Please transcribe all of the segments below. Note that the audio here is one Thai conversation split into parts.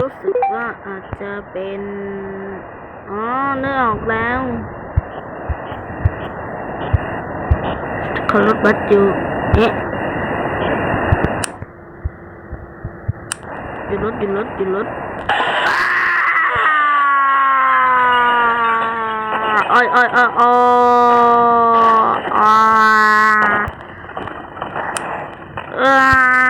รู้สึกว่าอาจจะเป็น อ๋อเนื้อออกแล้วเขารถบัสอยู่เอ๊ะหยุดรถหยุดรถหยุดรถอ้อยอ้อยอ้อยอ้อยอ้อย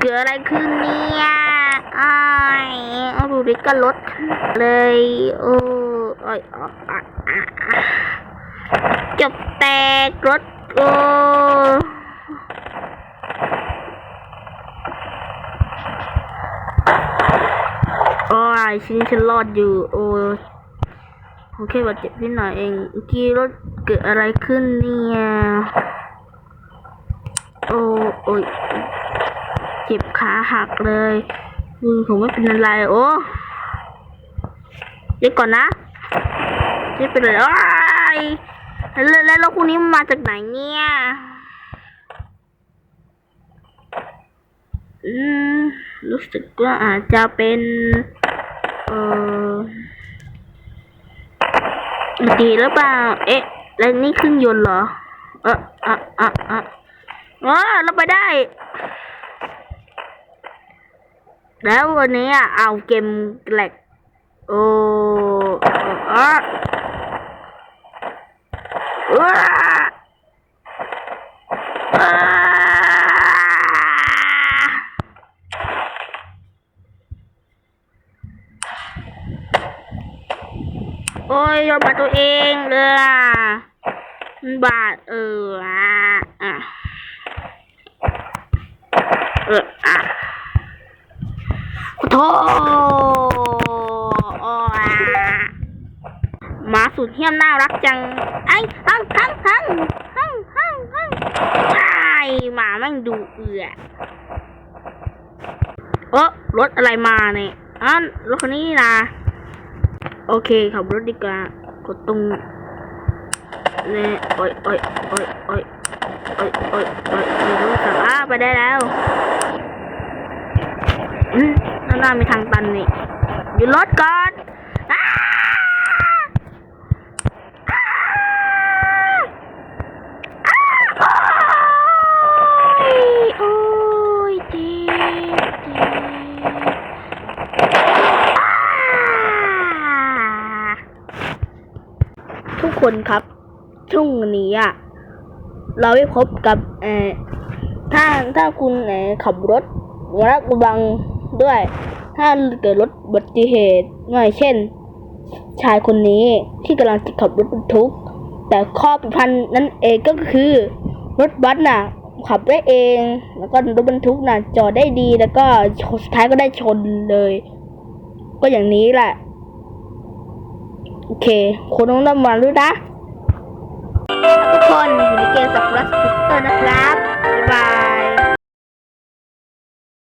เกิดอะไรขึ้นเนี่ยอ้ายเอาดูดิก็รถเลย โอ้ยจบแตกรถโอ้โอ้ยฉันฉันรอดอยู่ โอ้ยโอเคบาดเจ็บนิดหน่อยเองกี้รถ กิดอะไรขึ้นเนี่ย โอ้โอ้ยเจ็บขาหักเลยมือผมไม่เป็นอะไร โอ้เดี๋ยวก่อนนะเจ็บไปเลยโอ้ยแล้วแล้วคู่นี้มันมาจากไหนเนี่ยอืมรู้สึกว่าอาจจะเป็น เออดีหรือเปล่า เอ๊ะ แล้วนี่เครื่องยนต์เหรอเอออะอะอะอ๋อเราไปได้ แล้ววันนี้อะเอาเกมแหลกโอ้เออเออเออโอ้ยโดนบาตัวเองเลยอะ บาดเอออะอะเอออะขอโทษอ้ยหมาสุดเหี้ยมน่ารักจัง ไอ้ฮังฮังฮังฮังฮังฮังไอ้หมาแม่งดูเอือเออรถอะไรมาเนี่ยอันรถคันนี้นี่นะ โอเคขับรถดีกว่ากดตรง เนี่ยโอ้ยโอ้ยโอ้ยโอ้ยโอ้ยโอ้ยโอ้ยไม่รู้สักอะไปได้แล้วอืมข้างหน้ามีทางตันนี่หยุดรถก่อนโอ้ยทุกคนครับ ช่วงนี้อะเราได้พบกับเออถ้าถ้าคุณเออขับรถระมัดระวังด้วย ถ้าเกิดรถอุบัติเหตุง่ายเช่น ชายคนนี้ที่กำลังขับรถบรรทุก แต่ข้อผิดพลาดนั่นเองก็คือ รถบัสน่ะขับได้เอง แล้วก็รถบรรทุกน่ะจอดได้ดีแล้วก็สุดท้ายก็ได้ชนเลย ก็อย่างนี้แหละ โอเคคุณต้องระวังด้วยนะ ทุกคนอยู่ในเกมสับรัสติสเตอร์นะครับ บ๊ายบาย